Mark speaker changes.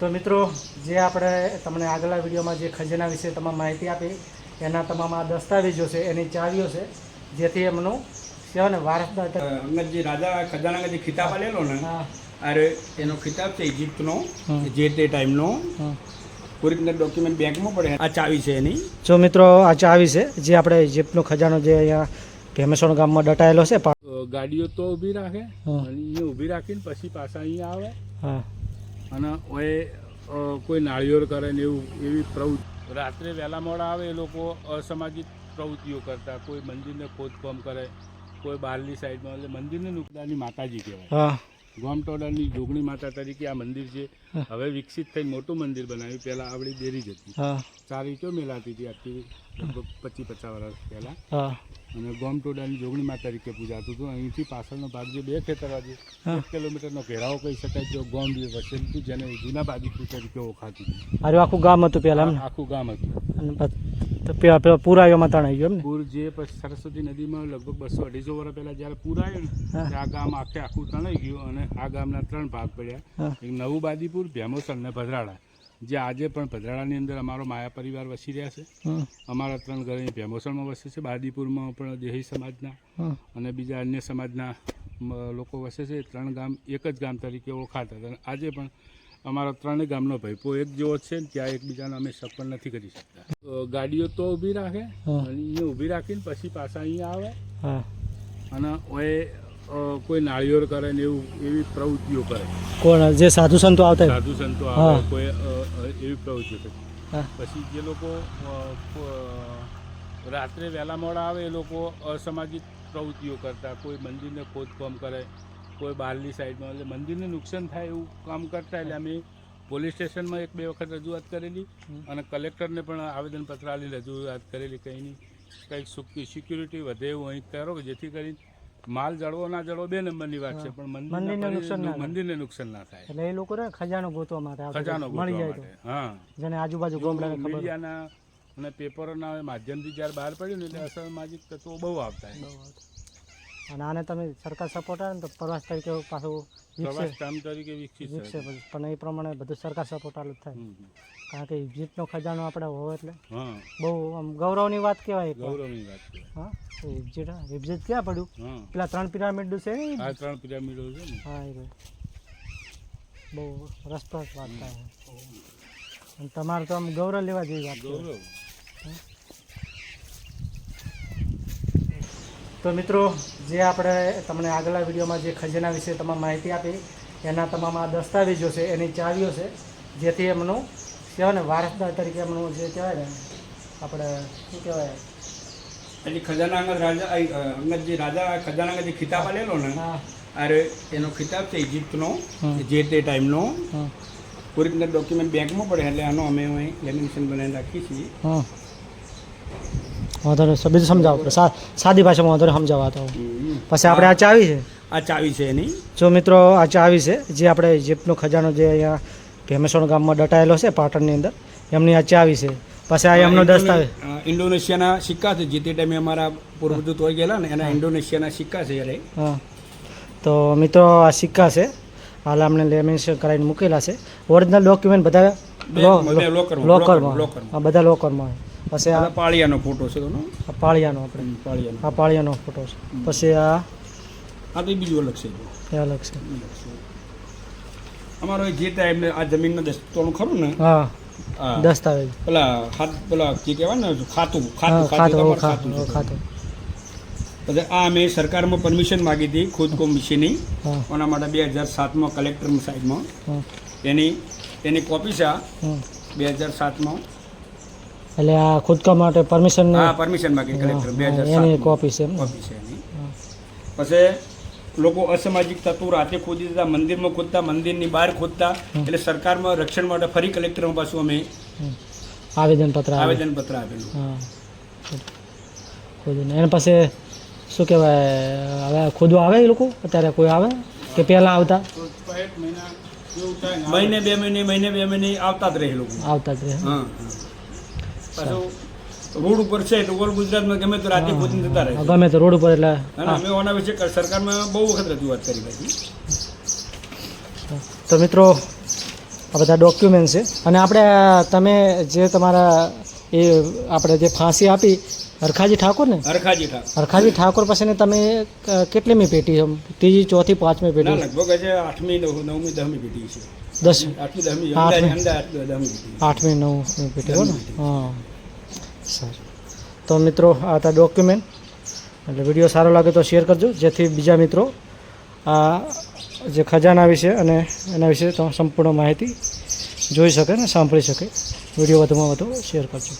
Speaker 1: તો મિત્રો જે આપણે તમને આગલા વિડીયોમાં જે ખજાના વિશે તમામ માહિતી આપી એના તમામ આ દસ્તાવેજો છે એની ચાવીઓ છે જેથી એમનું કહેવાય ને વારસદાર અંગતજી
Speaker 2: અંગત જે રાજા ખજાના જે ખિતાબ આલેલો ને અરે એનો ખિતાબ છે ઇજિપ્તનો જે તે ટાઈમનો. પૂરી ડોક્યુમેન્ટ બેંકમાં પડે આ ચાવી છે એની.
Speaker 1: જો મિત્રો આ ચાવી છે જે આપણે ઇજિપ્તનો ખજાનો જે અહીંયા ભેમેસણ ગામમાં દટાયેલો છે
Speaker 2: ગાડીઓ તો ઊભી રાખે અને અહીંયા ઊભી રાખીને પછી પાછા અહીંયા આવે.
Speaker 1: હા.
Speaker 2: અને ઓએ કોઈ નાળિયેર કરે ને એવું એવી પ્રવૃત્તિ. રાત્રે વહેલા મોડા આવે એ લોકો અસામાજિક પ્રવૃત્તિઓ કરતા. કોઈ મંદિરને ખોદકામ કરે કોઈ બહારની સાઈડમાં એટલે મંદિરને નુકદાની માતાજી કહેવાય.
Speaker 1: હા.
Speaker 2: ગોમટોડાની જોગણી માતા તરીકે આ મંદિર છે. હવે વિકસિત થઈ મોટું મંદિર બનાવ્યું. પહેલાં આવડી દેરી જ હતી.
Speaker 1: હા.
Speaker 2: ચાર ઈંટો મેલાતી હતી આજથી લગભગ પચીસ પચાસ વર્ષ પહેલાં.
Speaker 1: હા.
Speaker 2: અને ગોમટોડાની જોગણી માતા તરીકે પૂજાતું હતું. અહીંથી પાછળનો ભાગ જે બે ખેતર આજે. એક કિલોમીટરનો ઘેરાવો કહી શકાય જો ગોમ વસેલું હતું જેને જૂના બાદીપુર તરીકે ઓળખાતું હતું.
Speaker 1: આર્યું આખું ગામ હતું પહેલાં ને?
Speaker 2: આખું ગામ હતું.
Speaker 1: પેલા પુરાયોમાં તણાઈ ગયો ને?
Speaker 2: પૂર જે પછી સરસ્વતી નદીમાં લગભગ બસો અઢીસો વર્ષ પહેલાં જ્યારે પૂર આવ્યો ને આ ગામ આખે આખું તણાઈ ગયું અને આ ગામના ત્રણ ભાગ પડ્યા. એક નવું બાદીપુર ભેમોસર અને ભદ્રાળા. જે આજે પણ ભદ્રાળાની અંદર અમારો માયા પરિવાર વસી રહ્યા છે. અમારા ત્રણ ઘર અહીં ભેમોસરમાં વસે છે બાદીપુરમાં પણ દેહી સમાજના અને બીજા અન્ય સમાજના લોકો વસે છે. ત્રણ ગામ એક જ ગામ તરીકે ઓળખાતા હતા. આજે પણ અમારા ત્રણેય ગામનો ભાઈપો એક જેવો છે ને ત્યાં એકબીજાનો અમે સફળ નથી કરી શકતા. ગાડીઓ તો ઊભી રાખે અને અહીંયા ઊભી રાખીને પછી પાછા અહીંયા આવે. અને અ, કોઈ નાળિયેર કરે ને એવું એવી પ્રવૃત્તિઓ કરે.
Speaker 1: કોણ જે સાધુ સંતો આવતા?
Speaker 2: સાધુ સંતો આવે કોઈ એવી પ્રવૃત્તિઓ કરે. પછી જે લોકો રાત્રે વહેલા મોડા આવે એ લોકો અસામાજિક પ્રવૃત્તિઓ કરતા. કોઈ મંદિરને ખોદકામ કરે કોઈ બહારની સાઈડમાં એટલે મંદિરને નુકસાન થાય એવું કામ કરતા એટલે અમે પોલીસ સ્ટેશનમાં એક બે વખત રજૂઆત કરેલી અને કલેક્ટરને પણ આવેદનપત્ર આવી રજૂઆત કરેલી કંઈ નહીં કંઈક સિક્યુરિટી વધે એવું અહીં કરો કે જેથી કરી માલ જળવો ના જળવો બે નંબરની વાત છે પણ
Speaker 1: મંદિરને નુકસાન ના.
Speaker 2: મંદિરને નુકસાન ના થાય.
Speaker 1: એટલે એ લોકો ને ખજાનો ગોતવા માટે
Speaker 2: ખજાનો
Speaker 1: મળી જાય તો.
Speaker 2: હા
Speaker 1: જેને આજુબાજુ ગામડાને ખબર
Speaker 2: મીડિયાના અને પેપરોના માધ્યમથી જ્યારે બહાર પડ્યું ને એટલે અસામાજિક તત્વો બહુ આવતા
Speaker 1: બહુ આવતા. અને આને તમે સરકાર સપોર્ટ આવે ને તો પ્રવાસ તરીકે પાછું વિકસે. પણ એ પ્રમાણે બધું સરકાર સપોર્ટ આલું થાય. કારણ કે ઇજિપ્તનો ખજાનો આપણે હોય એટલે.
Speaker 2: હા.
Speaker 1: બહુ આમ ગૌરવની વાત કહેવાય
Speaker 2: ગૌરવની વાત
Speaker 1: હા? ઇજિપ્ત ઇજિપ્ત ક્યાં પડ્યું? પેલા ત્રણ પિરામિડ છે
Speaker 2: ત્રણ પિરામિડો
Speaker 1: હા એ. બહુ રસપ્રદ વાત થાય અને તમારે તો આમ ગૌરવ લેવા જેવી વાત
Speaker 2: ગૌરવ.
Speaker 1: તો મિત્રો જે આપણે તમને આગલા વિડીયોમાં જે ખજાના વિશે તમામ માહિતી આપી એના તમામ આ દસ્તાવેજો છે એની ચાવીઓ છે જેથી એમનું કહેવાય ને વારસદાર તરીકે એમનું જે કહેવાય ને આપણે શું કહેવાય?
Speaker 2: એટલે ખજાના અંગત રાજા અંગત જે રાજા ખજાના અંગત જે ખિતાબ આલેલો ને અરે એનો ખિતાબ છે ઇજિપ્તનો જે તે ટાઈમનો. પૂરી રીતના ડોક્યુમેન્ટ બેંકમાં પડે એટલે આનો અમે લેમિનેશન બનાવી રાખીએ છીએ.
Speaker 1: વાંધો નહીં બીજું સમજાવો સાદી ભાષામાં વાંધો સમજાવવા તો. પછી આપણે આ ચાવી છે.
Speaker 2: આ ચાવી છે એની.
Speaker 1: જો મિત્રો આ ચાવી છે જે આપણે જીપનો ખજાનો જે અહીંયા ભેમેસણ ગામમાં દટાયેલો છે પાટણની અંદર એમની આ ચાવી છે. પછી આ એમનો દસ્તાવેજ.
Speaker 2: ઇન્ડોનેશિયાના સિક્કા છે જે તે ટાઈમે અમારા પૂર્વજૂત હોય ગયેલા ને એના ઇન્ડોનેશિયાના સિક્કા છે યારે
Speaker 1: હા. તો મિત્રો આ સિક્કા છે. હાલ અમને લેમિનેશન કરાવીને મૂકેલા છે. ઓરિજિનલ ડોક્યુમેન્ટ બધા
Speaker 2: લોકરમાં,
Speaker 1: લોકરમાં
Speaker 2: લોકરમાં.
Speaker 1: બધા લોકરમાં પછી આ
Speaker 2: પાળિયાનો ફોટો છે તો
Speaker 1: આ પાળિયાનો આપણે.
Speaker 2: પાળિયાનો.
Speaker 1: આ પાળિયાનો ફોટો છે. પછી આ
Speaker 2: આ તો બીજું અલગ છે.
Speaker 1: એ અલગ છે.
Speaker 2: અમારો જે ટાઈમ આ જમીનનો દસ્તાનું ખરું ને?
Speaker 1: હા. દસ્તાવેજ.
Speaker 2: પેલા હાથ પેલા જે કહેવાય ને ખાતું ખાતું
Speaker 1: ખાતું ખાતું
Speaker 2: ખાતું છે. એટલે આ અમે સરકારમાં પરમિશન માગી હતી ખુદ
Speaker 1: હા.
Speaker 2: એના માટે બે હજાર સાતમાં કલેક્ટર
Speaker 1: સાહેબમાં.
Speaker 2: એની એની કોપી છે બે હજાર સાતમાં.
Speaker 1: એટલે આ ખુદકા માટે પરમિશન
Speaker 2: હા પરમિશન માગી કલેક્ટર બે હજાર
Speaker 1: એની કોપી છે
Speaker 2: કોપી છે એની. પછી લોકો અસામાજિક તત્વો રાતે ખોદી દેતા મંદિરમાં ખોદતા મંદિરની બહાર ખોદતા એટલે સરકારમાં રક્ષણ માટે ફરી કલેક્ટર પાછું અમે.
Speaker 1: આવેદનપત્ર આવે.
Speaker 2: આવેદનપત્ર આપેલું.
Speaker 1: હા. ખોદીને. એને પાસે શું કહેવાય હવે ખોદવા આવે એ લોકો? અત્યારે કોઈ આવે? કે પહેલાં આવતા?
Speaker 2: મહિને બે મહિને મહિને બે મહિને આવતા જ રહે લોકો.
Speaker 1: આવતા જ રહે.
Speaker 2: હા. પાછું રોડ ઉપર છે તો ઓલ ગુજરાતમાં ગમે તો રાતે ભોજન જતા રહે
Speaker 1: ગમે તો રોડ ઉપર એટલે
Speaker 2: અને અમે ઓના વિશે સરકારમાં બહુ વખત રજૂઆત કરી હતી
Speaker 1: તો મિત્રો આ બધા ડોક્યુમેન્ટ છે. અને આપણે તમે જે તમારા એ આપણે જે ફાંસી આપી હરખાજી ઠાકોર ને
Speaker 3: હરખાજી ઠાકોર.
Speaker 1: હરખાજી ઠાકોર પછી તમે કેટલી કેટલીમી પેટી ત્રીજી ચોથી પાંચમી પેટી
Speaker 3: લગભગ છે આઠમી નવ નવમી દસમી પેટી છે.
Speaker 1: દસ.
Speaker 3: આઠમી
Speaker 1: આઠમી. નવમી પેટી હો ને? હા. સારું. તો મિત્રો આ હતા ડોક્યુમેન્ટ એટલે વીડિયો સારો લાગે તો શેર કરજો. જેથી બીજા મિત્રો આ જે ખજાના વિશે અને એના વિશે તો સંપૂર્ણ માહિતી જોઈ શકે ને સાંભળી શકે. વીડિયો વધુમાં વધુ શેર કરજો.